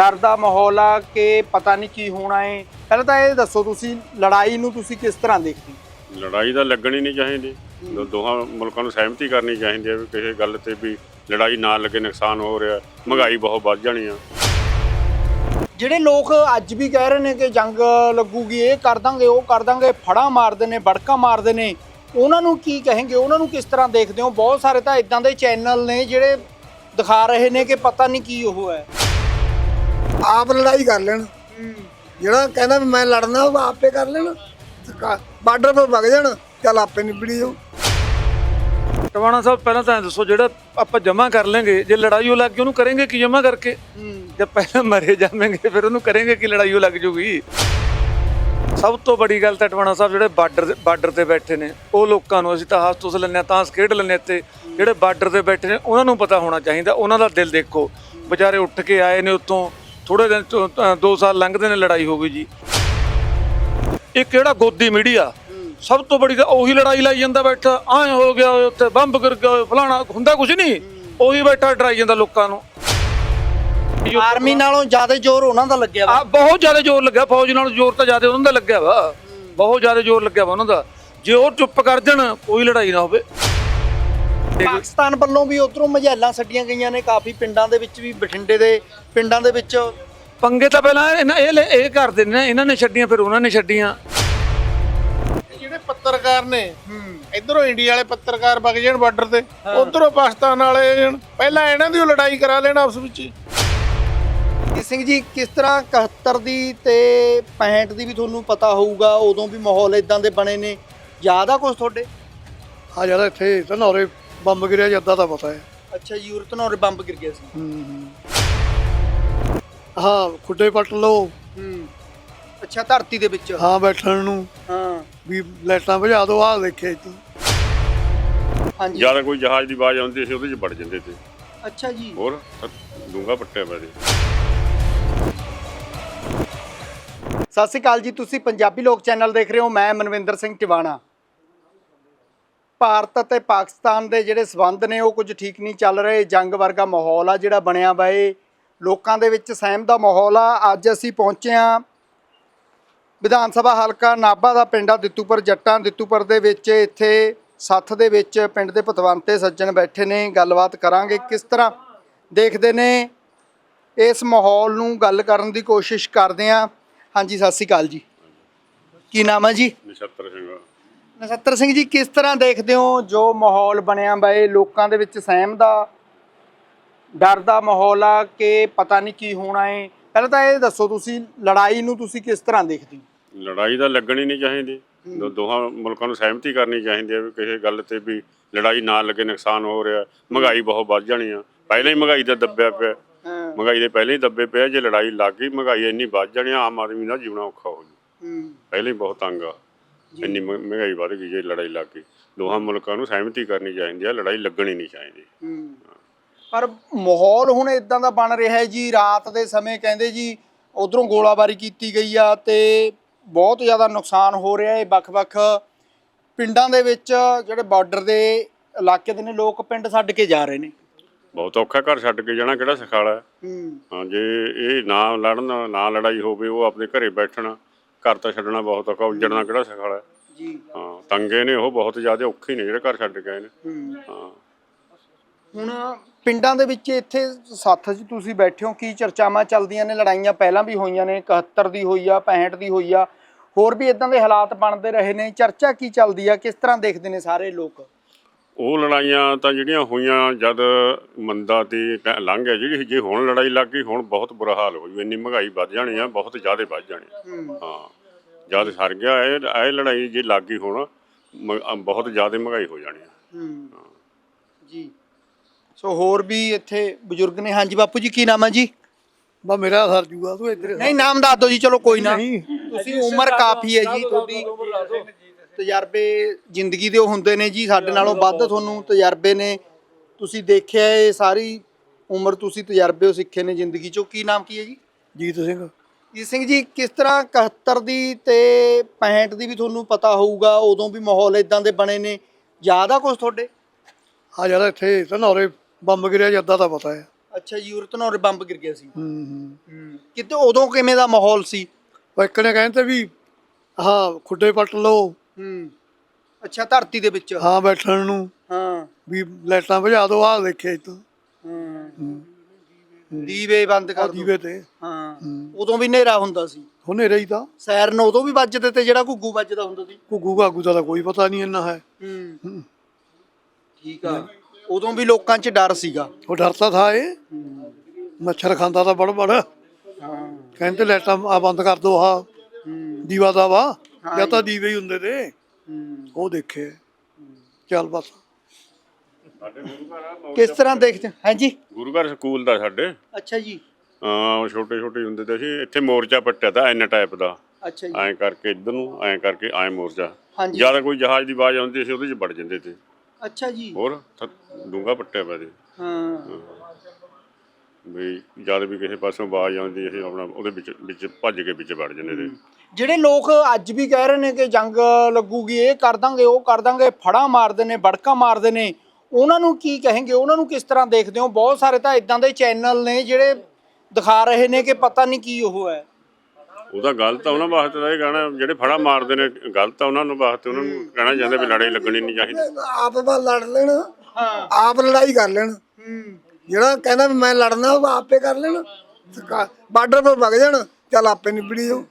ਡਰ ਦਾ ਮਾਹੌਲ ਆ ਕਿ ਪਤਾ ਨਹੀਂ ਕੀ ਹੋਣਾ ਹੈ ਪਹਿਲਾਂ ਤਾਂ ਇਹ ਦੱਸੋ ਤੁਸੀਂ ਲੜਾਈ ਨੂੰ ਤੁਸੀਂ ਕਿਸ ਤਰ੍ਹਾਂ ਦੇਖਦੇ ਲੜਾਈ ਤਾਂ ਲੱਗਣੀ ਨਹੀਂ ਚਾਹੀਦੀ। ਦੋ- ਦੋਹਾਂ ਮੁਲਕਾਂ ਨੂੰ ਸਹਿਮਤੀ ਕਰਨੀ ਚਾਹੀਦੀ ਹੈ ਵੀ ਕਿਸੇ ਗੱਲ ਤੇ ਵੀ ਲੜਾਈ ਨਾ ਲੱਗੇ ਨੁਕਸਾਨ ਹੋ ਰਿਹਾ ਮਹਿੰਗਾਈ ਬਹੁਤ ਵੱਧ ਜਾਣੀ ਆ। ਜਿਹੜੇ ਲੋਕ ਅੱਜ ਵੀ ਕਹਿ ਰਹੇ ਨੇ ਕਿ ਜੰਗ ਲੱਗੂਗੀ ਇਹ ਕਰ ਦਾਂਗੇ ਉਹ ਕਰ ਦਾਂਗੇ ਫੜਾ ਮਾਰਦੇ ਨੇ ਬੜਕਾ ਮਾਰਦੇ ਨੇ ਉਹਨਾਂ ਨੂੰ ਕੀ ਕहेंगे ਉਹਨਾਂ ਨੂੰ ਕਿਸ ਤਰ੍ਹਾਂ ਦੇਖਦੇ ਹੋ? ਬਹੁਤ ਸਾਰੇ ਤਾਂ ਇਦਾਂ ਦੇ ਚੈਨਲ ਨੇ ਜਿਹੜੇ ਦਿਖਾ ਰਹੇ ਨੇ ਕਿ ਪਤਾ ਨਹੀਂ ਕੀ ਉਹ ਹੈ। ਆਪ ਲੜਾਈ ਕਰ ਲੈਣ। ਜਿਹੜਾ ਕਹਿੰਦਾ ਵੀ ਮੈਂ ਲੜਨਾ, ਉਹ ਆਪੇ ਕਰ ਲੈਣ। ਬਾਰਡਰ 'ਤੇ ਵਗ ਜਾਣ, ਚੱਲ ਆਪੇ ਨਿਬੜੀ ਜਾਓ ਟਵਾਣਾ ਸਾਹਿਬ, ਪਹਿਲਾਂ ਤਾਂ ਦੱਸੋ, ਜਿਹੜਾ ਆਪਾਂ ਜਮਾ ਕਰ ਲਾਂਗੇ, ਜੇ ਲੜਾਈ ਲੱਗ ਗਈ, ਉਹਨੂੰ ਕਰਾਂਗੇ ਕੀ ਜਮਾ ਕਰਕੇ? ਜੇ ਪਹਿਲਾਂ ਮਰੇ ਜਾਵਾਂਗੇ, ਫਿਰ ਉਹਨੂੰ ਕਰਾਂਗੇ ਕੀ ਲੜਾਈ ਹੋ ਲੱਗ ਜੂਗੀ? ਸਭ ਤੋਂ ਬੜੀ ਗੱਲ ਤਾਂ ਟਵਾਣਾ ਸਾਹਿਬ, ਜਿਹੜੇ ਬਾਰਡਰ ਬਾਰਡਰ ਤੇ ਬੈਠੇ ਨੇ, ਉਹ ਲੋਕਾਂ ਨੂੰ ਅਸੀਂ ਤਾਂ ਹਾਸ ਤੁਸ ਲੈਂਦੇ ਹਾਂ ਤਾਂ ਖੇਡ ਲੈਂਦੇ ਹਾਂ ਤੇ ਜਿਹੜੇ ਬਾਰਡਰ ਤੇ ਬੈਠੇ ਨੇ, ਉਹਨਾਂ ਨੂੰ ਪਤਾ ਹੋਣਾ ਚਾਹੀਦਾ, ਉਹਨਾਂ ਦਾ ਦਿਲ ਦੇਖੋ। ਵਿਚਾਰੇ ਉੱਠ ਕੇ ਆਏ ਨੇ ਉੱਤੋਂ ਥੋੜੇ ਦਿਨ ਤੋਂ, ਅ, ਦੋ ਸਾਲ ਲੰਘਦੇ ਨੇ ਲੜਾਈ ਹੋ ਗਈ ਜੀ। ਇਹ ਕਿਹੜਾ ਗੋਦੀ ਮੀਡੀਆ? ਸਭ ਤੋਂ ਬੜੀ ਤਾਂ ਉਹੀ ਲੜਾਈ ਲਾਈ ਜਾਂਦਾ ਬੈਠਾ ਐ ਹੋ ਗਿਆ ਉੱਥੇ ਬੰਬ ਗਿਰ ਗਿਆ ਫਲਾਣਾ ਹੁੰਦਾ ਕੁਝ ਨਹੀਂ। ਉਹੀ ਬੈਠਾ ਡਰਾਈ ਜਾਂਦਾ ਲੋਕਾਂ ਨੂੰ। ਆਰਮੀ ਨਾਲੋਂ ਜ਼ਿਆਦਾ ਜ਼ੋਰ ਉਹਨਾਂ ਦਾ ਲੱਗਿਆ ਵਾ। ਬਹੁਤ ਜ਼ਿਆਦਾ ਜ਼ੋਰ ਲੱਗਿਆ ਫੌਜ ਨਾਲੋਂ ਜ਼ੋਰ ਤਾਂ ਜ਼ਿਆਦਾ ਉਹਨਾਂ ਦਾ ਲੱਗਿਆ ਵਾ। ਬਹੁਤ ਜ਼ਿਆਦਾ ਜ਼ੋਰ ਲੱਗਿਆ ਵਾ ਉਹਨਾਂ ਦਾ। ਜੇ ਉਹ ਚੁੱਪ ਕਰ ਜਾਣ ਕੋਈ ਲੜਾਈ ਨਾ ਹੋਵੇ। ਪਾਕਿਸਤਾਨ ਵੱਲੋਂ ਵੀ ਉਧਰੋਂ ਮਝੈਲਾਂ ਛੱਡੀਆਂ ਗਈਆਂ ਨੇ ਕਾਫੀ ਪਿੰਡਾਂ ਦੇ ਵਿੱਚ ਵੀ ਬਠਿੰਡੇ ਦੇ ਪਿੰਡਾਂ ਦੇ ਵਿੱਚ। ਪੰਗੇ ਤਾਂ ਪਹਿਲਾਂ ਇਹਨਾਂ ਇਹ ਲੈ- ਇਹ ਕਰਦੇ ਨੇ ਨਾ, ਇਹਨਾਂ ਨੇ ਛੱਡੀਆਂ ਫਿਰ ਉਹਨਾਂ ਨੇ ਛੱਡੀਆਂ। ਜਿਹੜੇ ਪੱਤਰਕਾਰ ਨੇ ਇਧਰੋਂ ਇੰਡੀਆ ਵਾਲੇ ਪੱਤਰਕਾਰ ਵਗ ਜਾਣ ਬਾਰਡਰ ਤੇ ਉਧਰੋਂ ਪਾਕਿਸਤਾਨ ਵਾਲੇ ਆ ਜਾਣ ਪਹਿਲਾਂ ਇਹਨਾਂ ਦੀ ਓ ਲੜਾਈ ਕਰਾ ਲੈਣ ਆਪਸ ਵਿੱਚ। ਹੀ। ਜੀ ਸਿੰਘ ਜੀ ਕਿਸ ਤਰ੍ਹਾਂ 71 ਦੀ ਤੇ 65 ਦੀ ਵੀ ਤੁਹਾਨੂੰ ਪਤਾ ਹੋਊਗਾ ਉਦੋਂ ਵੀ ਮਾਹੌਲ ਇਦਾਂ ਦੇ ਬਣੇ ਨੇ ਯਾਦ ਆ ਕੁਝ ਤੁਹਾਡੇ? ਆ ਜਿਹੜਾ ਇੱਥੇ ਧਨੌਰੇ ਬੰਬ ਗਿਰਿਆ ਜੱਦਾ ਦਾ ਪਤਾ ਹੈ। ਅੱਛਾ ਯੂਰਤ ਨਾਲ ਬੰਬ ਗਿਰ ਗਿਆ ਸੀ। ਹਾਂ ਖੁੱਡੇ ਪੱਟ ਲਓ। ਹੂੰ। ਅੱਛਾ ਧਰਤੀ ਦੇ ਵਿੱਚ। ਹਾਂ ਬੈਠਣ ਨੂੰ। ਹਾਂ। ਵੀ ਲਾਈਟਾਂ ਭਜਾ ਦਿਓ ਆਹ ਦੇਖੇ ਤੂੰ ਹਾਂਜੀ। ਜ਼ਿਆਦਾ ਕੋਈ ਜਹਾਜ਼ ਦੀ ਆਵਾਜ਼ ਆਉਂਦੀ ਸੀ ਉਹਦੇ 'ਚ ਵੜ ਜਾਂਦੇ ਤੇ। ਅੱਛਾ ਜੀ। ਹੋਰ ਡੂੰਗਾ ਪੱਟਿਆ ਸੀ। ਸਤਿ ਸ਼੍ਰੀ ਅਕਾਲ ਜੀ ਤੁਸੀਂ ਪੰਜਾਬੀ ਲੋਕ ਚੈਨਲ ਦੇਖ ਰਹੇ ਹੋ ਮੈਂ ਮਨਵਿੰਦਰ ਸਿੰਘ ਟਿਵਾਣਾ। ਭਾਰਤ ਅਤੇ ਪਾਕਿਸਤਾਨ ਦੇ ਜਿਹੜੇ ਸਬੰਧ ਨੇ ਉਹ ਕੁਝ ਠੀਕ ਨਹੀਂ ਚੱਲ ਰਹੇ। ਜੰਗ ਵਰਗਾ ਮਾਹੌਲ ਆ ਜਿਹੜਾ ਬਣਿਆ ਵਾ ਲੋਕਾਂ ਦੇ ਵਿੱਚ ਸਹਿਮ ਦਾ ਮਾਹੌਲ ਆ। ਅੱਜ ਅਸੀਂ ਪਹੁੰਚੇ ਆ ਵਿਧਾਨ ਸਭਾ ਹਲਕਾ ਨਾਭਾ ਦਾ ਪਿੰਡ ਆ ਦਿੱਤੂਪੁਰ ਜੱਟਾਂ ਦਿੱਤੂਪੁਰ ਦੇ ਵਿੱਚ। ਇੱਥੇ ਸੱਥ ਦੇ ਵਿੱਚ ਪਿੰਡ ਦੇ ਪਤਵੰਤੇ ਸੱਜਣ ਬੈਠੇ ਨੇ। ਗੱਲਬਾਤ ਕਰਾਂਗੇ ਕਿਸ ਤਰ੍ਹਾਂ ਦੇਖਦੇ ਨੇ ਇਸ ਮਾਹੌਲ ਨੂੰ ਗੱਲ ਕਰਨ ਦੀ ਕੋਸ਼ਿਸ਼ ਕਰਦੇ ਆ ਹਾਂਜੀ, ਸਤਿ ਸ਼੍ਰੀ ਅਕਾਲ ਜੀ। ਕੀ ਨਾਮ ਹੈ ਜੀ? ਨਛੱਤਰ ਸਿੰਘ। ਨਛੱਤਰ ਸਿੰਘ ਜੀ ਕਿਸ ਤਰ੍ਹਾਂ ਦੇਖਦੇ ਹੋ ਜੋ ਮਾਹੌਲ ਬਣਿਆ ਬਏ ਲੋਕਾਂ ਦੇ ਵਿੱਚ ਸਹਿਮ ਦਾ ਡਰ ਦਾ ਮਾਹੌਲ ਆ ਕਿ ਪਤਾ ਨਹੀਂ ਕੀ ਹੋਣਾ ਹੈ ਪਹਿਲਾਂ ਤਾਂ ਇਹ ਦੱਸੋ ਤੁਸੀਂ ਲੜਾਈ ਨੂੰ ਤੁਸੀਂ ਕਿਸ ਤਰ੍ਹਾਂ ਦੇਖਦੇ ਹੋ? ਲੜਾਈ ਤਾਂ ਲੱਗਣੀ ਨਹੀਂ ਚਾਹੀਦੀ। ਦੋਹਾਂ ਮੁਲਕਾਂ ਨੂੰ ਸਹਿਮਤੀ ਕਰਨੀ ਚਾਹੀਦੀ ਹੈ ਵੀ ਕਿਸੇ ਗੱਲ ਤੇ ਵੀ ਲੜਾਈ ਨਾ ਲੱਗੇ ਨੁਕਸਾਨ ਹੋ ਰਿਹਾ। ਮਹਿੰਗਾਈ ਬਹੁਤ ਵੱਧ ਜਾਣੀ ਆ। ਪਹਿਲਾਂ ਹੀ ਮਹਿੰਗਾਈ ਦਾ ਦੱਬਿਆ ਪਿਆ। ਮਹਿੰਗਾਈ ਦੇ ਪਹਿਲਾਂ ਹੀ ਦੱਬੇ ਪਿਆ ਜੇ ਲੜਾਈ ਲੱਗ ਗਈ ਮਹਿੰਗਾਈ ਇੰਨੀ ਵੱਧ ਜਾਣੀ ਆ, ਆਮ ਆਦਮੀ ਦਾ ਜੀਵਣਾ ਔਖਾ ਹੋ ਜੂ ਪਹਿਲਾਂ ਹੀ ਬਹੁਤ ਤੰਗ ਆ। ਇੰਨੀ ਮਹਿ- ਮਹਿੰਗਾਈ ਵੱਧ ਗਈ ਜੇ ਲੜਾਈ ਲੱਗ ਗਈ। ਦੋਹਾਂ ਮੁਲਕਾਂ ਨੂੰ ਸਹਿਮਤੀ ਕਰਨੀ ਚਾਹੀਦੀ ਆ ਲੜਾਈ ਲੱਗਣੀ ਨਹੀਂ ਚਾਹੀਦੀ। ਹੂੰ। ਪਰ ਮਾਹੌਲ ਹੁਣ ਇਦਾਂ ਦਾ ਬਣ ਰਿਹਾ ਹੈ ਜੀ ਰਾਤ ਦੇ ਸਮੇਂ ਕਹਿੰਦੇ ਜੀ ਉਧਰੋਂ ਗੋਲਾਬਾਰੀ ਕੀਤੀ ਗਈ ਆ ਤੇ ਬਹੁਤ ਜ਼ਿਆਦਾ ਨੁਕਸਾਨ ਹੋ ਰਿਹਾ ਹੈ। ਵੱਖ-ਵੱਖ ਪਿੰਡਾਂ ਦੇ ਵਿੱਚ ਜਿਹੜੇ ਬਾਰਡਰ ਦੇ ਇਲਾਕੇ ਦੇ ਨੇ ਲੋਕ ਪਿੰਡ ਛੱਡ ਕੇ ਜਾ ਰਹੇ ਨੇ। ਬਹੁਤ ਔਖਾ ਘਰ ਛੱਡ ਕੇ ਜਾਣਾ ਕਿਹੜਾ ਸਖਾਲਾ ਹੈ? ਹੂੰ। ਹਾਂ ਜੇ ਇਹ ਨਾ ਲੜਨ ਨਾ ਲੜਾਈ ਹੋਵੇ ਉਹ ਆਪਣੇ ਘਰੇ ਬੈਠਣ। ਘਰ ਤਾਂ ਛੱਡਣਾ ਬਹੁਤ ਔਖਾ ਉੱਜੜਨਾ ਕਿਹੜਾ ਸਖਾਲਾ ਹੈ ਜੀ। ਹਾਂ ਤੰਗੇ ਨੇ ਉਹ ਬਹੁਤ ਜ਼ਿਆਦਾ ਔਖੇ ਨੇ ਜਿਹੜੇ ਘਰ ਛੱਡ ਆਏ ਨੇ। ਹੂੰ। ਹਾਂ। ਹੁਣ ਪਿੰਡਾਂ ਦੇ ਵਿੱਚ ਇੱਥੇ ਸੱਥ 'ਚ ਤੁਸੀਂ ਬੈਠੇ ਹੋ ਕੀ ਚਰਚਾਵਾਂ ਚੱਲਦੀਆਂ ਨੇ? ਲੜਾਈਆਂ ਪਹਿਲਾਂ ਵੀ ਹੋਈਆਂ ਨੇ 71 ਦੀ ਹੋਈ ਆ 65 ਦੀ ਹੋਈ ਆ। ਹੋਰ ਵੀ ਇਦਾਂ ਦੇ ਹਾਲਾਤ ਬਣਦੇ ਰਹੇ ਨੇ। ਚਰਚਾ ਕੀ ਚੱਲਦੀ ਆ? ਕਿਸ ਤਰ੍ਹਾਂ ਦੇਖਦੇ ਨੇ ਸਾਰੇ ਲੋਕ? ਉਹ ਲੜਾਈਆਂ ਤਾਂ ਜਿਹੜੀਆਂ ਹੋਈਆਂ ਜਦ ਮੰਦਾ ਤੇ ਲੰਘ ਗਿਆ ਜਿਹੜੀ ਜੇ ਹੁਣ ਲੜਾਈ ਲੱਗ ਗਈ ਹੁਣ ਬਹੁਤ ਬੁਰਾ ਹਾਲ ਹੋ ਜੂ। ਇੰਨੀ ਮਹਿੰਗਾਈ ਵੱਧ ਜਾਣੀ ਆ ਬਹੁਤ ਜ਼ਿਆਦਾ ਵੱਧ ਜਾਣੀ। ਹਾਂ। ਜਦ ਸਰ ਗਿਆ ਇਹ ਇਹ ਲੜਾਈ ਜੇ ਲੱਗ ਗਈ ਹੁਣ ਮ- ਬਹੁਤ ਜ਼ਿਆਦਾ ਮਹਿੰਗਾਈ ਹੋ ਜਾਣੀ ਆ। ਹੂੰ। ਜੀ। ਸੋ ਹੋਰ ਵੀ ਇੱਥੇ ਬਜ਼ੁਰਗ ਨੇ? ਹਾਂਜੀ ਬਾਪੂ ਜੀ ਕੀ ਨਾਮ ਹੈ ਜੀ? ਬਾ ਮੇਰਾ ਸਰ ਜੂਗਾ ਤੂੰ ਇੱਧਰ ਨਹੀਂ ਨਾਮ ਦੱਸ ਦਿਓ ਜੀ ਚਲੋ ਕੋਈ ਨਾ। ਤੁਸੀਂ ਉਮਰ ਕਾਫੀ ਹੈ ਜੀ ਤੁਹਾਡੀ। ਤਜਰਬੇ ਜ਼ਿੰਦਗੀ ਦੇ ਉਹ ਹੁੰਦੇ ਨੇ ਜੀ ਸਾਡੇ ਨਾਲੋਂ ਵੱਧ ਤੁਹਾਨੂੰ ਤਜਰਬੇ ਨੇ। ਤੁਸੀਂ ਦੇਖਿਆ ਇਹ ਸਾਰੀ ਉਮਰ ਤੁਸੀਂ ਤਜਰਬੇ ਉਹ ਸਿੱਖੇ ਨੇ ਜ਼ਿੰਦਗੀ ਚੋਂ। ਕੀ ਨਾਮ ਕੀ ਹੈ ਜੀ? ਜੀਤ ਸਿੰਘ। ਜੀ ਸਿੰਘ ਜੀ ਕਿਸ ਤਰ੍ਹਾਂ 71 ਦੀ ਤੇ 65 ਦੀ ਵੀ ਤੁਹਾਨੂੰ ਪਤਾ ਹੋਊਗਾ ਉਦੋਂ ਵੀ ਮਾਹੌਲ ਇਦਾਂ ਦੇ ਬਣੇ ਨੇ। ਯਾਦ ਆ ਕੁਝ ਤੁਹਾਡੇ? ਆ ਜਿਹੜਾ ਇੱਥੇ ਧਨੌਰੇ ਬੰਬ ਗਿਰਿਆ ਜੱਦਾ ਦਾ ਪਤਾ ਹੈ। ਅੱਛਾ ਜੀ ਉਰਤ ਨਾਲ ਬੰਬ ਗਿਰ ਗਿਆ ਸੀ। ਹੂੰ ਹੂੰ। ਕਿਤੇ ਉਦੋਂ ਕਿਵੇਂ ਦਾ ਮਾਹੌਲ ਸੀ? ਉਹ ਇੱਕ ਨੇ ਕਹਿੰਦੇ ਵੀ ਹਾਂ ਖੁੱਡੇ ਪੱਟ ਲਓ ਹੂੰ। ਅੱਛਾ ਧਰਤੀ ਦੇ ਵਿੱਚ। ਹਾਂ ਬੈਠਣ ਨੂੰ। ਹਾਂ। ਵੀ ਲਾਈਟਾਂ ਭਜਾ ਦਿਓ ਆਹ ਦੇਖੇ ਤੂੰ ਹੂੰ। ਦੀਵੇ ਬੰਦ ਕਰ ਦਿਓ ਦੀਵੇ ਤੇ। ਹਾਂ। ਉਦੋਂ ਵੀ ਹਨੇਰਾ ਹੁੰਦਾ ਸੀ। ਹੁਨੇ ਰਹੀ ਤਾਂ। ਸਾਇਰਨ ਉਦੋਂ ਵੀ ਵੱਜਦੇ ਤੇ ਜਿਹੜਾ ਘੁੱਗੂ ਵੱਜਦਾ ਹੁੰਦਾ ਸੀ। ਘੁੱਗੂ ਘਾਗੂ ਦਾ ਤਾਂ ਕੋਈ ਪਤਾ ਨਹੀਂ ਇੰਨਾ ਹੈ। ਹੂੰ। ਠੀਕ ਆ। ਉਦੋਂ ਵੀ ਲੋਕਾਂ 'ਚ ਡਰ ਸੀਗਾ। ਉਹ ਡਰਤਾ ਥਾ ਇਹ ਮੱਛਰ ਖਾਂਦਾ ਤਾਂ ਬੜ ਬੜ ਹਾਂ। ਕਹਿੰਦੇ ਲਾਈਟਾਂ ਆ ਬੰਦ ਕਰ ਦੋ ਆ ਦੀਵਾ ਦਾ ਵਾ ਜਾਂ ਤਾਂ ਦੀਵੇ ਹੀ ਹੁੰਦੇ ਤੇ। ਹੂੰ। ਉਹ ਦੇਖੇ। ਚੱਲ ਬਸ। ਕਿਸ ਤਰ੍ਹਾਂ ਦੇਖਦੇ ਹਾਂਜੀ। ਗੁਰੂ ਘਰ ਸਕੂਲ ਦਾ ਸਾਡੇ। ਅੱਛਾ ਜੀ। ਹਾਂ ਛੋਟੇ ਛੋਟੇ ਹੁੰਦੇ ਤੇ ਅਸੀਂ ਇੱਥੇ ਮੋਰਚਾ ਪੱਟਿਆ ਤਾਂ ਐਨ ਟਾਈਪ ਦਾ। ਅੱਛਾ ਜੀ। ਐਂ ਕਰਕੇ ਇੱਧਰ ਨੂੰ ਐਂ ਕਰਕੇ ਐਂ ਮੋਰਚਾ। ਹਾਂਜੀ। ਜ਼ਿਆਦਾ ਕੋਈ ਜਹਾਜ਼ ਦੀ ਆਵਾਜ਼ ਆਉਂਦੀ ਸੀ ਉਹਦੇ 'ਚ ਵੜ ਜਾਂਦੇ ਤੇ। ਅੱਛਾ ਜੀ। ਹੋਰ ਡੂੰਗਾ ਪੱਟਿਆ ਪਿਆ ਸੀ ਹਾਂ। ਵੀ ਜਦ ਵੀ ਕਿਸੇ ਪਾਸੋਂ ਆਵਾਜ਼ ਆਉਂਦੀ ਅਸੀਂ ਆਪਣਾ ਉਹਦੇ ਵਿੱਚ ਵਿੱਚ ਭੱਜ ਕੇ ਵਿੱਚ ਵੜ ਜਾਂਦੇ ਤੇ। ਜਿਹੜੇ ਲੋਕ ਅੱਜ ਵੀ ਕਹਿ ਰਹੇ ਨੇ ਕਿ ਜੰਗ ਲੱਗੂਗੀ ਇਹ ਕਰ ਦਾਂਗੇ ਉਹ ਕਰ ਦਾਂਗੇ ਫੜਾ ਮਾਰਦੇ ਨੇ ਬੜਕਾ ਮਾਰਦੇ ਨੇ ਉਹਨਾਂ ਨੂੰ ਕੀ ਕहेंगे ਉਹਨਾਂ ਨੂੰ ਕਿਸ ਤਰ੍ਹਾਂ ਦੇਖਦੇ ਹੋ? ਬਹੁਤ ਸਾਰੇ ਤਾਂ ਇਦਾਂ ਦੇ ਚੈਨਲ ਨੇ ਜਿਹੜੇ ਦਿਖਾ ਰਹੇ ਨੇ ਕਿ ਪਤਾ ਨਹੀਂ ਕੀ ਉਹ ਹੈ। ਉਹਦਾ ਗਲਤ ਆ ਉਹਨਾਂ ਵਾਸਤੇ ਤਾਂ ਇਹ ਕਹਿਣਾ ਜਿਹੜੇ ਫੜਾ ਮਾਰਦੇ ਨੇ ਗਲਤ ਆ ਉਹਨਾਂ ਨੂੰ ਵਾਸਤੇ ਉਹਨਾਂ ਨੂੰ ਕਹਿਣਾ ਚਾਹੁੰਦੇ ਵੀ ਲੜਾਈ ਲੱਗਣੀ ਨਹੀਂ ਚਾਹੀਦੀ। ਆਪ ਬਾ ਲੜ ਲੈਣ ਆਪ ਲੜਾਈ ਕਰ ਲੈਣ। ਜਿਹੜਾ ਕਹਿੰਦਾ ਵੀ ਮੈਂ ਲੜਨਾ ਉਹ ਆਪੇ ਕਰ ਲੈਣ। ਬਾਰਡਰ 'ਤੇ ਵਗ ਜਾਣ ਚੱਲ ਆਪੇ ਨਿਬੜੀ ਜਾਓ। ਹਾਂ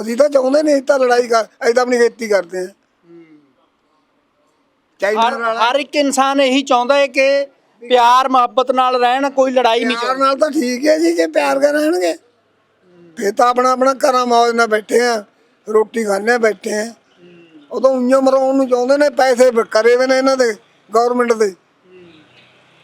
ਅਸੀਂ ਤਾਂ ਚਾਹੁੰਦੇ ਨਹੀਂ ਤਾਂ ਲੜਾਈ ਕਰ ਅਸੀਂ ਤਾਂ ਆਪਣੀ ਖੇਤੀ ਕਰਦੇ ਹਾਂ। ਚਾਈਨਾ ਹਰ ਨਾਲ ਹਰ ਇੱਕ ਇਨਸਾਨ ਇਹੀ ਚਾਹੁੰਦਾ ਹੈ ਕਿ ਪਿਆਰ ਮੁਹੱਬਤ ਨਾਲ ਰਹਿਣ ਕੋਈ ਲੜਾਈ ਨਹੀਂ ਪਿਆਰ ਨਾਲ ਤਾਂ ਠੀਕ ਹੈ ਜੀ ਜੇ ਪਿਆਰ ਕਰ ਰਹਿਣਗੇ। ਫੇਰ ਤਾਂ ਆਪਣਾ ਆਪਣਾ ਘਰਾਂ ਮੌਜ ਨਾਲ ਬੈਠੇ ਆ ਰੋਟੀ ਖਾਣੇ ਬੈਠੇ ਆ ਉਦੋਂ ਉਈਆਂ ਮਰਾਉਣ ਨੂੰ ਚਾਹੁੰਦੇ ਨੇ ਪੈਸੇ ਬ- ਕਰੇ ਵੇ ਨੇ ਇਹਨਾਂ ਦੇ ਗਵਰਨਮੈਂਟ ਦੇ।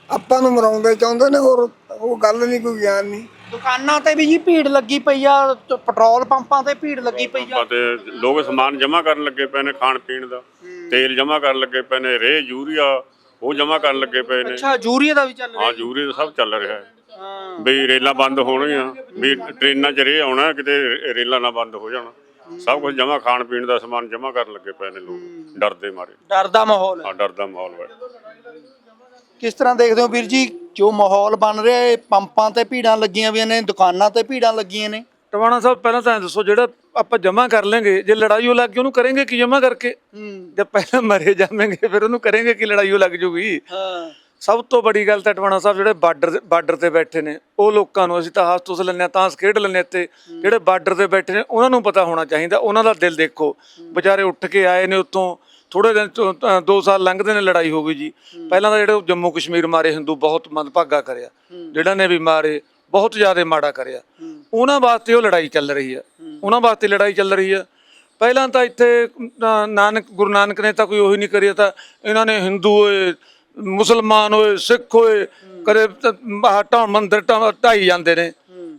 ਆਪਾਂ ਨੂੰ ਮਰਾਉਂਦੇ ਚਾਹੁੰਦੇ ਨੇ ਹੋਰ ਉਹ ਗੱਲ ਨਹੀਂ ਕੋਈ ਗਿਆਨ ਨਹੀਂ। ਦੁਕਾਨਾਂ ਤੇ ਵੀ ਜੀ ਭੀੜ ਲੱਗੀ ਪਈ ਆ ਤੇ ਪੈਟਰੋਲ ਪੰਪਾਂ ਤੇ ਭੀੜ ਲੱਗੀ ਪਈ ਆ। ਤੇ ਲੋਕ ਸਮਾਨ ਜਮ੍ਹਾਂ ਕਰਨ ਲੱਗੇ ਪਏ ਨੇ ਖਾਣ ਪੀਣ ਦਾ। ਤੇਲ ਜਮ੍ਹਾਂ ਕਰਨ ਲੱਗੇ ਪਏ ਨੇ ਰੇ ਯੂਰੀਆ ਉਹ ਜਮ੍ਹਾਂ ਕਰਨ ਲੱਗੇ ਪਏ ਨੇ। ਅੱਛਾ ਯੂਰੀਆ ਦਾ ਵੀ ਚੱਲ ਰਿਹਾ ਹਾਂ ਯੂਰੀਆ ਦਾ ਸਭ ਚੱਲ ਰਿਹਾ ਹੈ। ਹਾਂ। ਵੀ ਰੇਲਾਂ ਬੰਦ ਹੋਣਗੀਆਂ ਵੀ ਟ੍ਰੇਨਾਂ 'ਚ ਰੇ ਆਉਣਾ ਕਿਤੇ ਰੇ- ਰੇਲਾਂ ਨਾ ਬੰਦ ਹੋ ਜਾਣ। ਸਭ ਕੁਝ ਜਮ੍ਹਾਂ ਖਾਣ ਪੀਣ ਦਾ ਸਮਾਨ ਜਮ੍ਹਾਂ ਕਰਨ ਲੱਗੇ ਪਏ ਨੇ ਲੋਕ। ਡਰਦੇ ਮਾਰੇ। ਡਰ ਦਾ ਮਾਹੌਲ ਹੈ। ਹਾਂ ਡਰ ਦਾ ਮਾਹੌਲ ਹੈ। ਕਿਸ ਤਰ੍ਹਾਂ ਦੇਖਦੇ ਹੋ ਵੀਰ ਜੀ? ਜੋ ਮਾਹੌਲ ਬਣ ਰਿਹਾ ਹੈ ਪੰਪਾਂ ਤੇ ਭੀੜਾਂ ਲੱਗੀਆਂ ਹੋਈਆਂ ਨੇ ਦੁਕਾਨਾਂ ਤੇ ਭੀੜਾਂ ਲੱਗੀਆਂ ਨੇ। ਟਵਾਣਾ ਸਾਹਿਬ ਪਹਿਲਾਂ ਤਾਂ ਦੱਸੋ ਜਿਹੜਾ ਆਪਾਂ ਜਮਾ ਕਰ ਲਾਂਗੇ ਜੇ ਲੜਾਈ ਹੋ ਲੱਗ ਗਈ ਉਹਨੂੰ ਕਰਾਂਗੇ ਕੀ ਜਮਾ ਕਰਕੇ? ਜੇ ਪਹਿਲਾਂ ਮਰੇ ਜਾਵਾਂਗੇ ਫਿਰ ਉਹਨੂੰ ਕਰਾਂਗੇ ਕੀ ਲੜਾਈ ਹੋ ਲੱਗ ਜੂਗੀ? ਹਾਂ। ਸਭ ਤੋਂ ਬੜੀ ਗੱਲ ਤਾਂ ਟਵਾਣਾ ਸਾਹਿਬ ਜਿਹੜੇ ਬਾਰਡਰ ਬਾਰਡਰ ਤੇ ਬੈਠੇ ਨੇ ਉਹ ਲੋਕਾਂ ਨੂੰ ਅਸੀਂ ਤਾਂ ਹਾਸ ਤੁਸ ਹਾਂ ਤਾਂ ਖੇਡ ਲੈਂਦੇ ਹਾਂ ਤੇ ਜਿਹੜੇ ਬਾਰਡਰ ਤੇ ਬੈਠੇ ਨੇ ਉਹਨਾਂ ਨੂੰ ਪਤਾ ਹੋਣਾ ਚਾਹੀਦਾ ਉਹਨਾਂ ਦਾ ਦਿਲ ਦੇਖੋ। ਵਿਚਾਰੇ ਉੱਠ ਕੇ ਆਏ ਨੇ ਉੱਥੋਂ ਥੋੜੇ ਦਿਨ ਤੋਂ, ਅ, ਦੋ ਸਾਲ ਲੰਘਦੇ ਨੇ ਲੜਾਈ ਹੋ ਗਈ ਜੀ। ਪਹਿਲਾਂ ਤਾਂ ਜਿਹੜੇ ਜੰਮੂ ਕਸ਼ਮੀਰ ਮਾਰੇ ਹਿੰਦੂ ਬਹੁਤ ਮੰਦਭਾਗਾ ਕਰਿਆ। ਜਿਹੜਾ ਨੇ ਵੀ ਮਾਰੇ ਬਹੁਤ ਜ਼ਿਆਦਾ ਮਾੜਾ ਕਰਿਆ। ਉਹਨਾਂ ਵਾਸਤੇ ਉਹ ਲੜਾਈ ਚੱਲ ਰਹੀ ਹੈ। ਉਹਨਾਂ ਵਾਸਤੇ ਲੜਾਈ ਚੱਲ ਰਹੀ ਹੈ ਪਹਿਲਾਂ ਤਾਂ ਇੱਥੇ ਨਾਨਕ ਗੁਰੂ ਨਾਨਕ ਨੇ ਤਾਂ ਕੋਈ ਉਹੀ ਨਹੀਂ ਕਰਿਆ ਤਾਂ ਇਹਨਾਂ ਨੇ ਹਿੰਦੂ ਹੋਏ ਮੁਸਲਮਾਨ ਹੋਏ ਸਿੱਖ ਹੋਏ ਕਦੇ ਢਾਉਣ ਮੰਦਰ ਢਾਈ ਜਾਂਦੇ ਨੇ।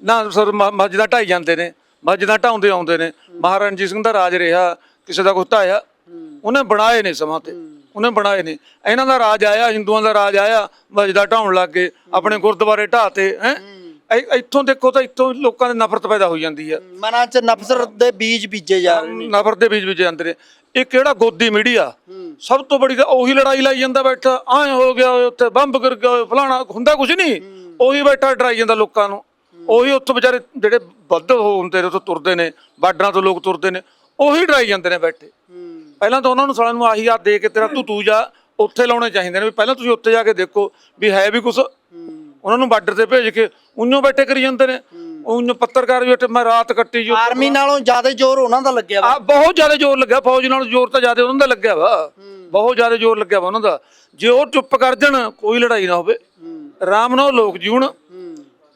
ਨਾ ਸਰ ਮਸਜਿਦਾਂ ਢਾਈ ਜਾਂਦੇ ਨੇ। ਮਸਜਿਦਾਂ ਢਾਉਂਦੇ ਆਉਂਦੇ ਨੇ। ਮਹਾਰਾਜਾ ਰਣਜੀਤ ਸਿੰਘ ਦਾ ਰਾਜ ਰਿਹਾ ਕਿਸੇ ਦਾ ਕੁਛ ਢਾਇਆ। ਉਹਨੇ ਬਣਾਏ ਨੇ ਸਮਾਂ ਤੇ। ਉਹਨੇ ਬਣਾਏ ਨੇ। ਇਹਨਾਂ ਦਾ ਰਾਜ ਆਇਆ ਹਿੰਦੂਆਂ ਦਾ ਰਾਜ ਆਇਆ ਮਸਜਿਦਾਂ ਢਾਉਣ ਲੱਗ ਗਏ ਆਪਣੇ ਗੁਰਦੁਆਰੇ ਢਾਤੇ ਹੈ? ਇੱਥੋਂ ਦੇਖੋ ਤਾਂ ਇੱਥੋਂ ਲੋਕਾਂ ਦੇ ਨਫ਼ਰਤ ਪੈਦਾ ਹੋਈ ਜਾਂਦੀ ਆ। ਮਨਾਂ 'ਚ ਨਫ਼ਰਤ ਦੇ ਬੀਜ ਬੀਜੇ ਜਾ ਰਹੇ ਨੇ। ਨਫ਼ਰਤ ਦੇ ਵਿੱਚ ਵਿੱਚ ਜਾਂਦੇ ਨੇ। ਇਹ ਕਿਹੜਾ ਗੋਦੀ ਮੀਡੀਆ? ਸਭ ਤੋਂ ਬੜੀ ਤਾਂ ਉਹੀ ਲੜਾਈ ਲਾਈ ਜਾਂਦਾ ਬੈਠਾ। ਐ ਹੋ ਗਿਆ ਉੱਥੇ ਬੰਬ ਗਿਰ ਗਿਆ ਫਲਾਣਾ ਹੁੰਦਾ ਕੁਝ ਨਹੀਂ ਉਹੀ ਬੈਠਾ ਡਰਾਈ ਜਾਂਦਾ ਲੋਕਾਂ ਨੂੰ। ਉਹੀ ਉੱਥੋਂ ਵਿਚਾਰੇ ਜਿਹੜੇ ਵੱਧ ਹੁੰਦੇ ਨੇ ਉੱਥੋਂ ਤੁਰਦੇ ਨੇ ਬਾਰਡਰਾਂ ਤੋਂ ਲੋਕ ਤੁਰਦੇ ਨੇ ਉਹੀ ਡਰਾਈ ਜਾਂਦੇ ਨੇ ਬੈਠੇ। ਪਹਿਲਾਂ ਤਾਂ ਉਹਨਾਂ ਨੂੰ ਸਾਲਿਆਂ ਨੂੰ ਆਹੀ ਹੱਥ ਦੇ ਕੇ ਤੇਰਾ ਤੂੰ ਤੂੰ ਜਾ ਉੱਥੇ ਲਾਉਣੇ ਚਾਹੀਦੇ ਨੇ ਵੀ ਪਹਿਲਾਂ ਤੁਸੀਂ ਉੱਥੇ ਜਾ ਕੇ ਦੇਖੋ ਵੀ ਹੈ ਵੀ ਕੁਝ ਉਹਨਾਂ ਨੂੰ ਬਾਰਡਰ ਤੇ ਭੇਜ ਕੇ ਉਈਓ ਬੈਠੇ ਕਰੀ ਜਾਂਦੇ ਨੇ। ਉਈਓ ਪੱਤਰਕਾਰ ਵੀ ਉੱਥੇ ਮੈਂ ਰਾਤ ਕੱਟੀ ਜੋ ਆਰਮੀ ਨਾਲੋਂ ਜ਼ਿਆਦਾ ਜ਼ੋਰ ਉਹਨਾਂ ਦਾ ਲੱਗਿਆ ਵਾ। ਆ ਬਹੁਤ ਜ਼ਿਆਦਾ ਜ਼ੋਰ ਲੱਗਿਆ ਫੌਜ ਨਾਲ ਜ਼ੋਰ ਤਾਂ ਜ਼ਿਆਦਾ ਉਹਨਾਂ ਦਾ ਲੱਗਿਆ ਵਾ। ਬਹੁਤ ਜ਼ਿਆਦਾ ਜ਼ੋਰ ਲੱਗਿਆ ਵਾ ਉਹਨਾਂ ਦਾ। ਜੇ ਉਹ ਚੁੱਪ ਕਰ ਜਾਣ ਕੋਈ ਲੜਾਈ ਨਾ ਹੋਵੇ। ਆਰਾਮ ਨਾਲ ਲੋਕ ਜੀਉਣ।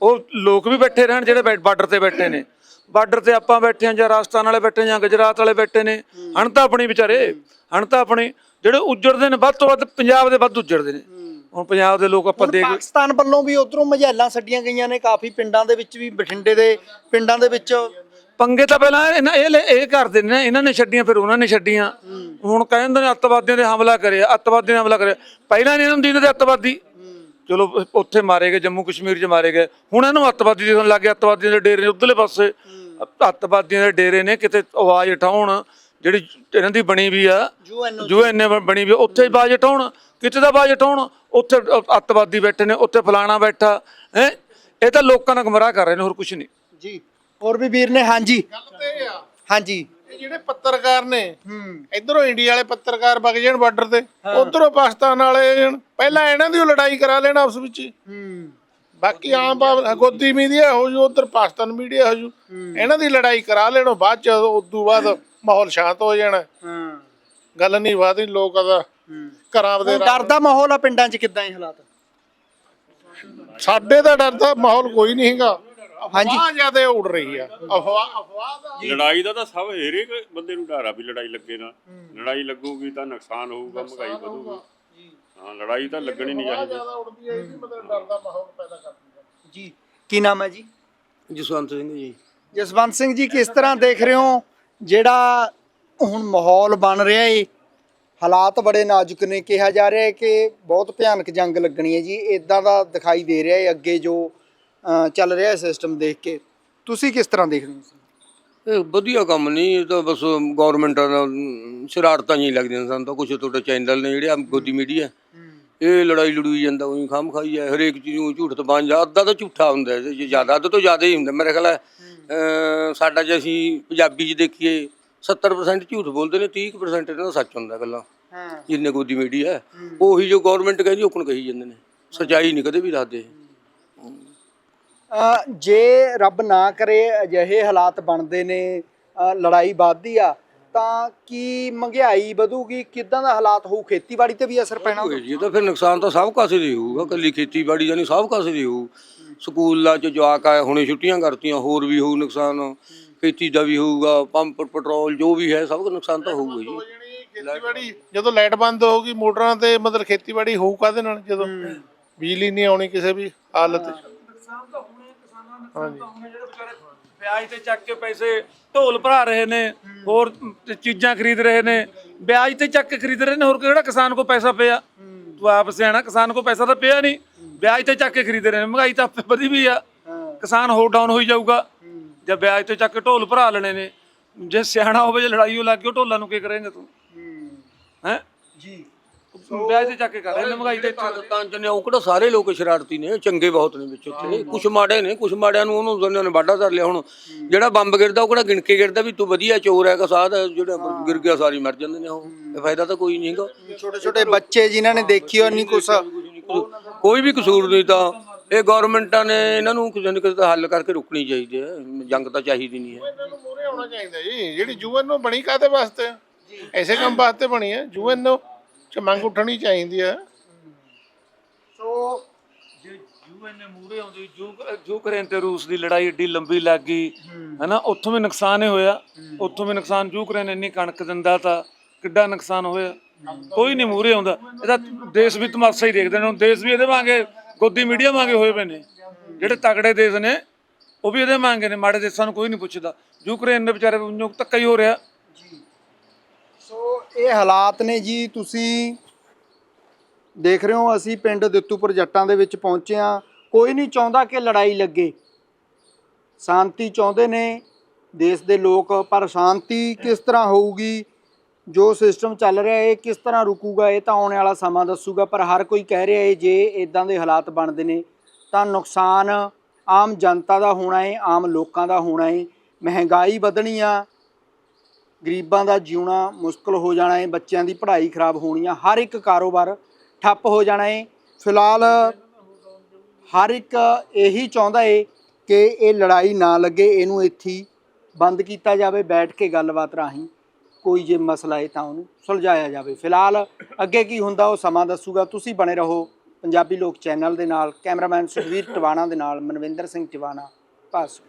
ਉਹ ਲੋਕ ਵੀ ਬੈਠੇ ਰਹਿਣ ਜਿਹੜੇ ਬਾਰਡਰ ਤੇ ਬੈਠੇ ਨੇ। ਬਾਰਡਰ ਤੇ ਆਪਾਂ ਬੈਠੇ ਆ ਜਾਂ ਰਾਜਸਥਾਨ ਵਾਲੇ ਬੈਠੇ ਜਾਂ ਗੁਜਰਾਤ ਵਾਲੇ ਬੈਠੇ ਨੇ ਹਣ ਤਾਂ ਆਪਣੀ ਵਿਚਾਰੇ ਹਣ ਤਾਂ ਆਪਣੇ ਜਿਹੜੇ ਉੱਜੜਦੇ ਨੇ ਵੱਧ ਤੋਂ ਵੱਧ ਪੰਜਾਬ ਦੇ ਵੱਧ ਉੱਜੜਦੇ ਨੇ। ਹੁਣ ਪੰਜਾਬ ਦੇ ਲੋਕ ਆਪਾਂ ਦੇਖ ਪਾਕਿਸਤਾਨ ਵੱਲੋਂ ਵੀ ਉਧਰੋਂ ਮਝੈਲਾਂ ਛੱਡੀਆਂ ਗਈਆਂ ਨੇ ਕਾਫੀ ਪਿੰਡਾਂ ਦੇ ਵਿੱਚ ਵੀ ਬਠਿੰਡੇ ਦੇ ਪਿੰਡਾਂ ਦੇ ਵਿੱਚ। ਪੰਗੇ ਤਾਂ ਪਹਿਲਾਂ ਇਹਨਾਂ ਇਹ ਇਹ ਕਰਦੇ ਨੇ ਇਹਨਾਂ ਨੇ ਛੱਡੀਆਂ ਫਿਰ ਉਹਨਾਂ ਨੇ ਛੱਡੀਆਂ। ਹੁਣ ਕਹਿੰਦੇ ਨੇ ਅੱਤਵਾਦੀਆਂ ਦੇ ਹਮਲਾ ਕਰਿਆ ਅੱਤਵਾਦੀਆਂ ਨੇ ਹਮਲਾ ਕਰਿਆ। ਪਹਿਲਾਂ ਨਹੀਂ ਇਹਨਾਂ ਨੂੰ ਦਿੰਦੇ ਅੱਤਵਾਦੀ। ਚਲੋ ਉੱਥੇ ਮਾਰੇ ਗਏ ਜੰਮੂ ਕਸ਼ਮੀਰ 'ਚ ਮਾਰੇ ਗਏ। ਹੁਣ ਇਹਨੂੰ ਅੱਤਵਾਦੀ ਦਿਖਣ ਲੱਗ ਗਿਆ ਅੱਤਵਾਦੀਆਂ ਦੇ ਡੇਰੇ ਉਧਰਲੇ ਪਾਸੇ। ਅੱਤਵਾਦੀਆਂ ਦੇ ਡੇਰੇ ਨੇ ਕਿਤੇ ਆਵਾਜ਼ ਉਠਾਉਣ ਜਿਹੜੀ ਇਹਨਾਂ ਦੀ ਬਣੀ ਵੀ ਆ ਯੂਐਨਏ ਬਣੀ ਵੀ ਆ, ਉੱਥੇ ਹੀ ਬਾਜਟ ਹੋਣ ਕਿਤੇ ਦਾ ਬਾਜਟ ਹੋਣ ਉੱਥੇ ਅੱਤਵਾਦੀ ਬੈਠੇ ਨੇ ਉੱਥੇ ਫਲਾਣਾ ਬੈਠਾ ਹੈ? ਇਹ ਤਾਂ ਲੋਕਾਂ ਨੂੰ ਗੁੰਮਰਾਹ ਕਰ ਰਹੇ ਨੇ ਹੋਰ ਕੁਝ ਨਹੀਂ। ਜੀ ਹੋਰ ਵੀ ਵੀਰ ਨੇ ਹਾਂਜੀ। ਗੱਲ ਤੇ ਇਹ ਆ। ਹਾਂਜੀ। ਜਿਹੜੇ ਪੱਤਰਕਾਰ ਨੇ ਹੂੰ। ਇਧਰੋਂ ਇੰਡੀਆ ਵਾਲੇ ਪੱਤਰਕਾਰ ਵਗ ਜਾਣ ਬਾਰਡਰ ਤੇ ਉਧਰੋਂ ਪਾਕਿਸਤਾਨ ਵਾਲੇ ਆ ਜਾਣ। ਪਹਿਲਾਂ ਇਹਨਾਂ ਦੀ ਲੜਾਈ ਕਰਾ ਲੈਣ ਆਪਸ ਵਿੱਚ। ਹੀ। ਹੂੰ ਬਾਕੀ ਆਮ ਬਾਬ ਗੋਦੀ ਮੀਡੀਆ ਹੋ ਜੂ ਉਧਰ ਪਾਕਿਸਤਾਨ ਮੀਡੀਆ ਹੋ। ਜੂ ਇਹਨਾਂ ਦੀ ਲੜਾਈ ਕਰਾ ਲੈਣੋ ਬਾਅਦ ਚ ਉਦੋਂ ਬਾਅਦ ਮਾਹੌਲ ਸ਼ਾਂਤ ਹੋ ਜਾਣਾ। ਹਾਂ। ਗੱਲ ਨਹੀਂ ਬਾਤ ਨਹੀਂ ਲੋਕ ਆਦਾ ਘਰਾਂ ਹੁਣ ਡਰ ਦਾ ਮਾਹੌਲ ਆ ਪਿੰਡਾਂ 'ਚ ਕਿੱਦਾਂ ਇਹ ਹਾਲਾਤ? ਸਾਡੇ ਦਾ ਡਰ ਦਾ ਮਾਹੌਲ ਕੋਈ ਨਹੀਂ ਹੈਗਾ। ਹਾਂਜੀ। ਅਫਵਾਹ ਜ਼ਿਆਦਾ ਉੱਡ ਰਹੀ ਆ। ਅਫਵਾਹ ਅਫਵਾਹ ਦਾ। ਲੜਾਈ ਦਾ ਤਾਂ ਸਭ ਹਰੇਕ ਬੰਦੇ ਨੂੰ ਡਰ ਆ ਵੀ ਲੜਾਈ ਲੱਗੇ ਨਾ। ਲੜਾਈ ਲੱਗੂਗੀ ਤਾਂ ਨੁਕਸਾਨ ਹੋਊਗਾ ਮਹਿੰਗਾਈ ਵਧੂਗੀ। ਹਾਂ ਲੜਾਈ ਤਾਂ ਲੱਗਣੀ ਨਹੀਂ ਚਾਹੀਦੀ। ਜ਼ਿਆਦਾ ਉੱਡਦੀ ਹੈ ਇਹ ਵੀ ਮਤਲਬ ਡਰ ਦਾ ਮਾਹੌਲ ਪੈਦਾ ਕਰਦੀ ਹੈ ਜੀ ਕੀ ਨਾਮ ਹੈ ਜੀ? ਜਸਵੰਤ ਸਿੰਘ ਜੀ। ਜਸਵੰਤ ਸਿੰਘ ਜੀ ਕਿਸ ਤਰ੍ਹਾਂ ਦੇਖ ਰਹੇ ਹੋ ਜਿਹੜਾ ਹੁਣ ਮਾਹੌਲ ਬਣ ਰਿਹਾ ਏ? ਹਾਲਾਤ ਬੜੇ ਨਾਜ਼ੁਕ ਨੇ। ਕਿਹਾ ਜਾ ਰਿਹਾ ਹੈ ਕਿ ਬਹੁਤ ਭਿਆਨਕ ਜੰਗ ਲੱਗਣੀ ਹੈ ਜੀ। ਇਦਾਂ ਦਾ ਦਿਖਾਈ ਦੇ ਰਿਹਾ ਹੈ ਅੱਗੇ ਜੋ ਅ, ਚੱਲ ਰਿਹਾ ਹੈ ਸਿਸਟਮ ਦੇਖ ਕੇ। ਤੁਸੀਂ ਕਿਸ ਤਰ੍ਹਾਂ ਦੇਖ ਰਹੇ ਹੋ? ਇਹ ਵਧੀਆ ਕੰਮ ਨਹੀਂ ਇਹ ਤਾਂ ਬਸ ਗਵਰਨਮੈਂਟਾਂ ਦਾ ਅਮ, ਸ਼ਰਾਰਤਾਂ ਹੀ ਲੱਗਦੀਆਂ ਸਾਨੂੰ ਤਾਂ। ਕੁਛ ਤੁਹਾਡੇ ਚੈਨਲ ਨੇ ਜਿਹੜੇ ਆ ਗੋਦੀ ਮੀਡੀਆ ਇਹ ਲੜਾਈ ਲੜੂਈ ਜਾਂਦਾ ਉਹੀ ਖਾਮ ਖਾਈ ਹੈ ਹਰੇਕ ਚੀਜ਼ ਨੂੰ ਝੂਠ ਤਾਂ ਬਣ ਜਾ ਅੱਧਾ ਤਾਂ ਝੂਠਾ ਹੁੰਦਾ ਹੈ ਜੇ ਜ਼ਿਆਦਾ ਅੱਧ ਤੋਂ ਜ਼ਿਆਦਾ ਹੀ ਹੁੰਦਾ। ਮੇਰੇ ਖਿਆਲ ਹੈ ਸਾਡਾ ਜੇ ਅਸੀਂ ਪੰਜਾਬੀ 'ਚ ਦੇਖੀਏ 70% ਝੂਠ ਬੋਲਦੇ ਨੇ 30% ਇਹਨਾਂ ਦਾ ਸੱਚ ਹੁੰਦਾ ਗੱਲਾਂ ਹਾਂ। ਜਿੰਨੇ ਗੋਦੀ ਮੀਡੀਆ ਹੈ ਉਹੀ ਜੋ ਗਵਰਨਮੈਂਟ ਕਹਿੰਦੀ ਉਹ ਕੋਣ ਕਹੀ ਜਾਂਦੇ ਨੇ। ਸੱਚਾਈ ਨਹੀਂ ਕਦੇ ਵੀ ਦੱਸਦੇ ਅ, ਜੇ ਰੱਬ ਨਾ ਕਰੇ ਅਜਿਹੇ ਹਾਲਾਤ ਬਣਦੇ ਨੇ ਅ, ਲੜਾਈ ਵੱਧਦੀ ਆ ਤਾਂ ਕੀ ਮਹਿੰਗਾਈ ਵਧੂਗੀ? ਕਿਦਾਂ ਦਾ ਹਾਲਾਤ ਹੋਊ? ਖੇਤੀਬਾੜੀ ਤੇ ਵੀ ਅਸਰ ਪੈਣਾ ਹੋਏ ਜੀ ਇਹ ਤਾਂ ਫਿਰ ਨੁਕਸਾਨ ਤਾਂ ਸਭ ਕਾਸੇ ਦੇ ਹੋਊਗਾ। ਕੱਲੀ ਖੇਤੀਬਾੜੀ ਦਾ ਨਹੀਂ ਸਭ ਕਾਸੇ ਦੇ ਹੋਊ। ਸਕੂਲਾਂ 'ਚ ਜਵਾਕ ਆਏ ਹੁਣੇ ਛੁੱਟੀਆਂ ਕਰਤੀਆਂ ਹੋਰ ਵੀ ਹੋਊ ਨੁਕਸਾਨ। ਖੇਤੀ ਦਾ ਵੀ ਹੋਊਗਾ ਪੰਪ ਪੈਟਰੋਲ ਜੋ ਵੀ ਹੈ ਸਭ ਦਾ ਨੁਕਸਾਨ ਤਾਂ ਹੋਊਗਾ ਜੀ। ਖੇਤੀਬਾੜੀ ਜਦੋਂ ਲਾਈਟ ਬੰਦ ਹੋਊਗੀ ਮੋਟਰਾਂ ਤੇ ਮਤਲਬ ਖੇਤੀਬਾੜੀ ਹੋਊ ਕਾਦੇ ਨਾਲ ਜਦੋਂ ਬਿਜਲੀ ਨਹੀਂ ਆਉਣੀ ਕਿਸੇ ਵੀ ਹਾਲਤ 'ਚ? ਵਿਆਜ ਤੇ ਚੱਕ ਕੇ ਪੈਸੇ ਢੋਲ ਭਰਾ ਰਹੇ ਨੇ ਹੋਰ ਚੀਜ਼ਾਂ ਖਰੀਦ ਰਹੇ ਨੇ। ਵਿਆਜ ਤੇ ਚੱਕ ਕੇ ਖਰੀਦ ਰਹੇ ਨੇ ਹੋਰ ਕਿਹੜਾ ਕਿਸਾਨ ਕੋ ਪੈਸਾ ਪਿਆ? ਤੂੰ ਆਪ ਸਿਆਣਾ ਕਿਸਾਨ ਕੋ ਪੈਸਾ ਤਾਂ ਪਿਆ ਨਹੀਂ। ਵਿਆਜ ਤੇ ਚੱਕ ਕੇ ਖਰੀਦ ਰਹੇ ਨੇ ਮਹਿੰਗਾਈ ਤਾਂ ਆਪੇ ਵਧੀ ਵੀ ਆ। ਕਿਸਾਨ ਹੋਰ ਡਾਊਨ ਹੋਈ ਜਾਊਗਾ। ਜੇ ਵਿਆਜ ਤੇ ਚੱਕ ਕੇ ਢੋਲ ਭਰਾ ਲੈਣੇ ਨੇ ਜੇ ਸਿਆਣਾ ਹੋਵੇ ਜੇ ਲੜਾਈ ਹੋ ਲੱਗ ਗਈ ਢੋਲਾਂ ਨੂੰ ਕੀ ਕਰੇਂਗੇ ਤੂੰ? ਹੈ? ਜੀ। ਤੇ ਚੱਕ ਕੇ ਕਰ ਰਹੇ ਨੇ ਮਹਿੰਗਾਈ ਤੇ ਤਾਂ ਜਨੇ ਉਹ ਕਿਹੜਾ ਸਾਰੇ ਲੋਕ ਸ਼ਰਾਰਤੀ ਨੇ ਚੰਗੇ ਬਹੁਤ ਨੇ ਵਿੱਚ ਉੱਥੇ। ਕੁਝ ਮਾੜੇ ਨੇ ਕੁਝ ਮਾੜਿਆਂ ਨੂੰ ਉਹਨੂੰ ਦੋਨਾਂ ਨੇ ਵਾਢਾ ਕਰ ਲਿਆ। ਹੁਣ ਜਿਹੜਾ ਬੰਬ ਗਿਰਦਾ ਉਹ ਕਿਹੜਾ ਗਿਣ ਕੇ ਗਿਰਦਾ ਵੀ ਤੂੰ ਵਧੀਆ ਚੋਰ ਹੈ ਕਸਾਦ ਜਿਹੜਾ ਗਿਰ ਗਿਆ ਸਾਰੀ ਮਰ ਜਾਂਦੇ ਨੇ ਉਹ। ਇਹ ਫਾਇਦਾ ਤਾਂ ਕੋਈ ਨਹੀਂ ਹੈਗਾ। ਛੋਟੇ ਛੋਟੇ ਬੱਚੇ ਜਿਨ੍ਹਾਂ ਨੇ ਦੇਖੀ ਹੋ ਨਹੀਂ ਕੁਛ ਕੋਈ ਵੀ ਕਸੂਰ ਨਹੀਂ ਤਾਂ ਇਹ ਗਵਰਨਮੈਂਟਾਂ ਨੇ ਇਹਨਾਂ ਨੂੰ ਕਿਸੇ ਨਾ ਕਿਸੇ ਦਾ ਹੱਲ ਕਰਕੇ ਰੁਕਣੀ ਚਾਹੀਦੀ ਹੈ। ਜੰਗ ਤਾਂ ਚਾਹੀਦੀ ਨਹੀਂ ਹੈ। ਇਹਨਾਂ ਨੂੰ ਮੂਰੇ ਆਉਣਾ ਚਾਹੀਦਾ ਜੀ। ਜਿਹੜੀ ਯੂਐਨਓ ਬਣੀ ਕਾਦੇ ਵਾਸਤੇ? ਐਸੇ ਕੰਮ ਵਾਸਤੇ ਬਣੀ ਹੈ ਯੂਐਨਓ ਚ ਮੰਗ ਉੱਠਣੀ ਚਾਹੀਦੀ ਹੈ ਸੋ, ਜੇ ਯੂਐਨ ਮੂਰੇ ਆਉਂਦੀ ਯੂਕਰੇਨ ਤੇ ਰੂਸ ਦੀ ਲੜਾਈ ਏਡੀ ਲੰਬੀ ਲੱਗ ਗਈ, ਹੈਨਾ? ਉੱਥੋਂ ਵੀ ਨੁਕਸਾਨ ਹੀ ਹੋਇਆ। ਉੱਥੋਂ ਵੀ ਨੁਕਸਾਨ ਯੂਕਰੇਨ ਇੰਨੀ ਕਣਕ ਦਿੰਦਾ ਤਾਂ ਕਿੱਡਾ ਨੁਕਸਾਨ ਹੋਇਆ। ਕੋਈ ਨਹੀਂ ਮੂਰੇ ਆਉਂਦਾ। ਇਹਦਾ ਦੇਸ਼ ਵੀ ਤਮਾਸ਼ਾ ਹੀ ਦੇਖਦੇ ਨੇ। ਹੁਣ ਦੇਸ਼ ਵੀ ਇਹਦੇ ਵਾਂਗੇ, ਗੋਦੀ ਮੀਡੀਆ ਵਾਂਗੇ ਹੋਏ ਪਏ ਨੇ। ਜਿਹੜੇ ਤਕੜੇ ਦੇਸ਼ ਨੇ, ਉਹ ਵੀ ਇਹਦੇ ਵਾਂਗੇ ਨੇ। ਮਾੜੇ ਦੇਸ਼ਾਂ ਨੂੰ ਕੋਈ ਨਹੀਂ ਪੁੱਛਦਾ। ਯੂਕਰੇਨ ਦੇ ਵਿਚਾਰੇ ਨੂੰ ਧੱਕਾ ਹੀ ਹੋ ਰਿਹਾ। ਸੋ ਇਹ ਹਾਲਾਤ ਨੇ ਜੀ, ਤੁਸੀਂ ਦੇਖ ਰਹੇ ਹੋ, ਅਸੀਂ ਪਿੰਡ ਦਿੱਤੂਪੁਰ ਜੱਟਾਂ ਦੇ ਵਿੱਚ ਪਹੁੰਚੇ ਆ ਕੋਈ ਨਹੀਂ ਚਾਹੁੰਦਾ ਕਿ ਲੜਾਈ ਲੱਗੇ। ਸ਼ਾਂਤੀ ਚਾਹੁੰਦੇ ਨੇ ਦੇਸ਼ ਦੇ ਲੋਕ, ਪਰ ਸ਼ਾਂਤੀ ਕਿਸ ਤਰ੍ਹਾਂ ਹੋਊਗੀ? ਜੋ ਸਿਸਟਮ ਚੱਲ ਰਿਹਾ, ਇਹ ਕਿਸ ਤਰ੍ਹਾਂ ਰੁਕੂਗਾ? ਇਹ ਤਾਂ ਆਉਣ ਵਾਲਾ ਸਮਾਂ ਦੱਸੂਗਾ, ਪਰ ਹਰ ਕੋਈ ਕਹਿ ਰਿਹਾ ਹੈ, ਜੇ ਇਦਾਂ ਦੇ ਹਾਲਾਤ ਬਣਦੇ ਨੇ, ਤਾਂ ਨੁਕਸਾਨ ਆਮ ਜਨਤਾ ਦਾ ਹੋਣਾ ਹੈ, ਆਮ ਲੋਕਾਂ ਦਾ ਹੋਣਾ ਹੈ। ਮਹਿੰਗਾਈ ਵਧਣੀ ਆ ਗਰੀਬਾਂ ਦਾ ਜਿਉਣਾ ਮੁਸ਼ਕਲ ਹੋ ਜਾਣਾ ਹੈ ਬੱਚਿਆਂ ਦੀ ਪੜ੍ਹਾਈ ਖਰਾਬ ਹੋਣੀ ਆ, ਹਰ ਇੱਕ ਕਾਰੋਬਾਰ ਠੱਪ ਹੋ ਜਾਣਾ ਹੈ ਫਿਲਹਾਲ ਹਰ ਇੱਕ ਇਹੀ ਚਾਹੁੰਦਾ ਏ ਕਿ ਇਹ ਲੜਾਈ ਨਾ ਲੱਗੇ, ਇਹਨੂੰ ਇੱਥੇ ਬੰਦ ਕੀਤਾ ਜਾਵੇ, ਬੈਠ ਕੇ ਗੱਲਬਾਤ ਰਾਹੀਂ ਕੋਈ ਜੇ ਮਸਲਾ ਹੈ ਤਾਂ ਉਹਨੂੰ ਸੁਲਝਾਇਆ ਜਾਵੇ। ਫਿਲਹਾਲ ਅੱਗੇ ਕੀ ਹੁੰਦਾ ਉਹ ਸਮਾਂ ਦੱਸੂਗਾ। ਤੁਸੀਂ ਬਣੇ ਰਹੋ ਪੰਜਾਬੀ ਲੋਕ ਚੈਨਲ ਦੇ ਨਾਲ, ਕੈਮਰਾਮੈਨ ਸੁਖਵੀਰ ਟਿਵਾਣਾ ਦੇ ਨਾਲ, ਮਨਵਿੰਦਰ ਸਿੰਘ ਟਿਵਾਣਾ, ਪਾਸ।